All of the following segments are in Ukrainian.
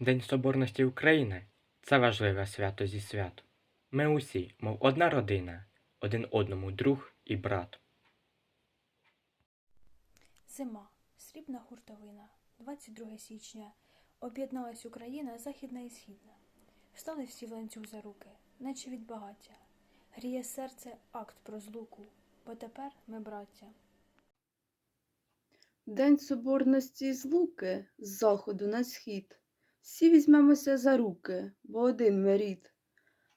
День Соборності України це важливе свято зі свят. Ми усі, мов одна родина, один одному друг і брат. Зима, срібна гуртовина, 22 січня. Об'єдналась Україна західна і східна. Встали всі в ланцюг за руки, наче від багаття. Гріє серце акт про злуку, бо тепер ми браття. День соборності з луки з заходу на схід. Всі візьмемося за руки, бо один ми рід.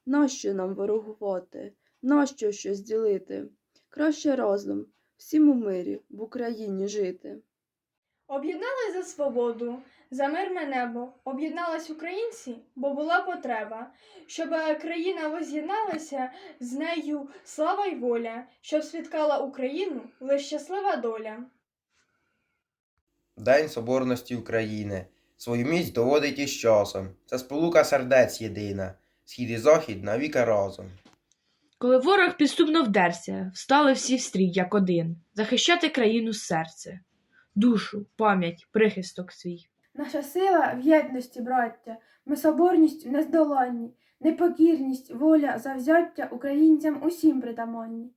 Нащо нам ворогувати? Нащо щось ділити? Краще разом, всім у мирі, в Україні жити. Об'єднались за свободу, за мирне небо, об'єднались українці, бо була потреба, щоб країна воз'єдналася, з нею слава й воля, щоб світкала Україну лиш щаслива доля. День Соборності України. Свою міць доводить із часом. Це сполука сердець єдина. Схід і захід навіки разом. Коли ворог підступно вдерся, встали всі в стрій, як один, захищати країну серце, душу, пам'ять, прихисток свій. Наша сила в єдності, браття, ми соборністю нездоланні, непокірність, воля, завзяття українцям усім притаманні.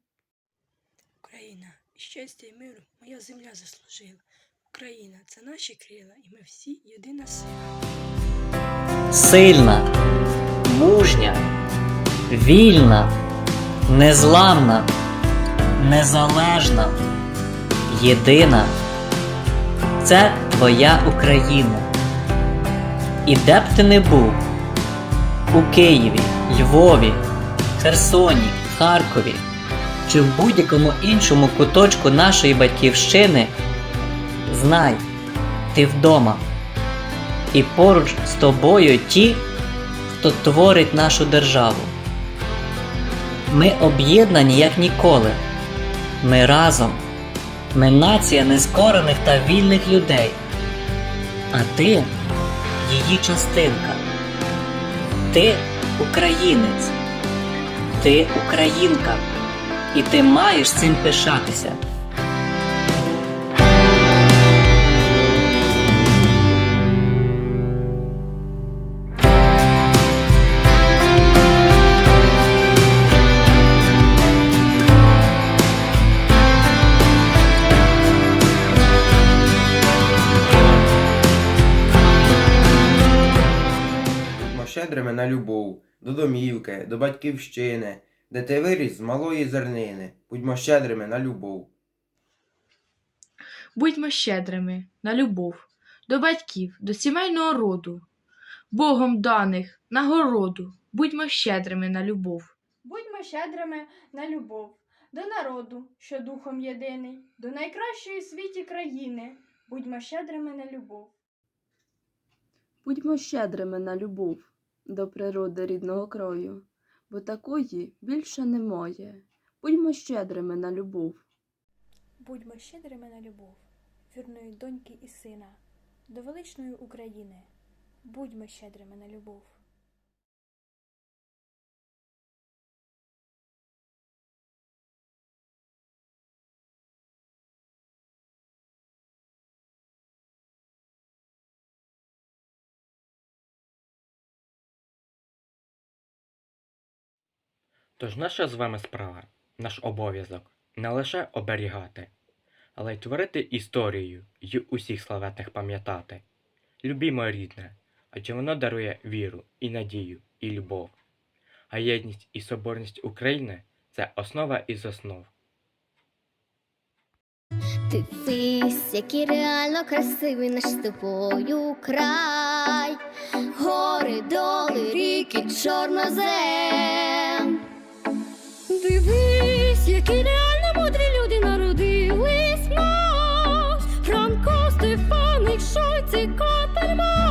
Україна, щастя і миру моя земля заслужила. Україна це наші крила, і ми всі єдина сила. сильна, мужня, вільна, незламна, незалежна, єдина. Це твоя Україна. І де б ти не був у Києві, Львові, Херсоні, Харкові чи в будь-якому іншому куточку нашої батьківщини, знай, ти вдома і поруч з тобою ті, хто творить нашу державу. Ми об'єднані як ніколи. Ми разом. Ми нація нескорених та вільних людей. А ти її частинка. Ти українець. Ти українка. І ти маєш цим пишатися. Щедрими на любов, до домівки, до батьківщини, де ти виріс з малої зернини. Будьмо щедрими на любов. Будьмо щедрими на любов, до батьків, до сімейного роду, Богом даних, нагороду, будьмо щедрими на любов. Будьмо щедрими на любов, до народу, що духом єдиний, до найкращої в світі країни. Будьмо щедрими на любов. Будьмо щедрими на любов до природи рідного краю, бо такої більше немає. Будьмо щедрими на любов. Будьмо щедрими на любов, вірної доньки і сина, до величної України. Будьмо щедрими на любов. Тож наша з вами справа, наш обов'язок не лише оберігати, але й творити історію й усіх славетних пам'ятати. Любімо рідне, адже воно дарує віру і надію, і любов. А єдність і соборність України це основа із основ. Дивись, який реально красивий наш з тобою край, гори, доли, ріки, чорнозем. Дивись, які реально мудрі люди народились нас. Франко, Стефаник, Шойц і Котерман.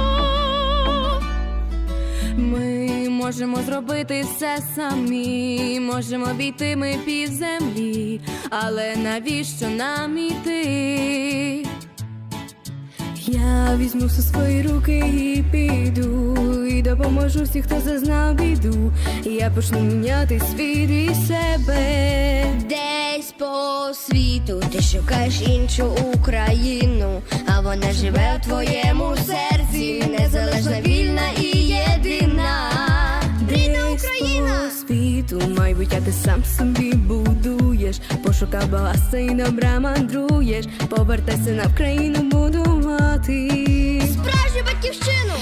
Ми можемо зробити все самі, можемо обійти ми пів землі, але навіщо нам іти? Я візьму все свої руки і піду, і допоможу всіх, хто зазнав біду. Я почну міняти світ і себе. Десь по світу ти шукаєш іншу Україну, а вона живе у твоєму серці, незалежна, вільна і єдина. Світу майбуття ти сам собі будуєш, пошукав баласа і добра мандруєш, повертайся на Вкраїну будувати. Справжню батьківщину!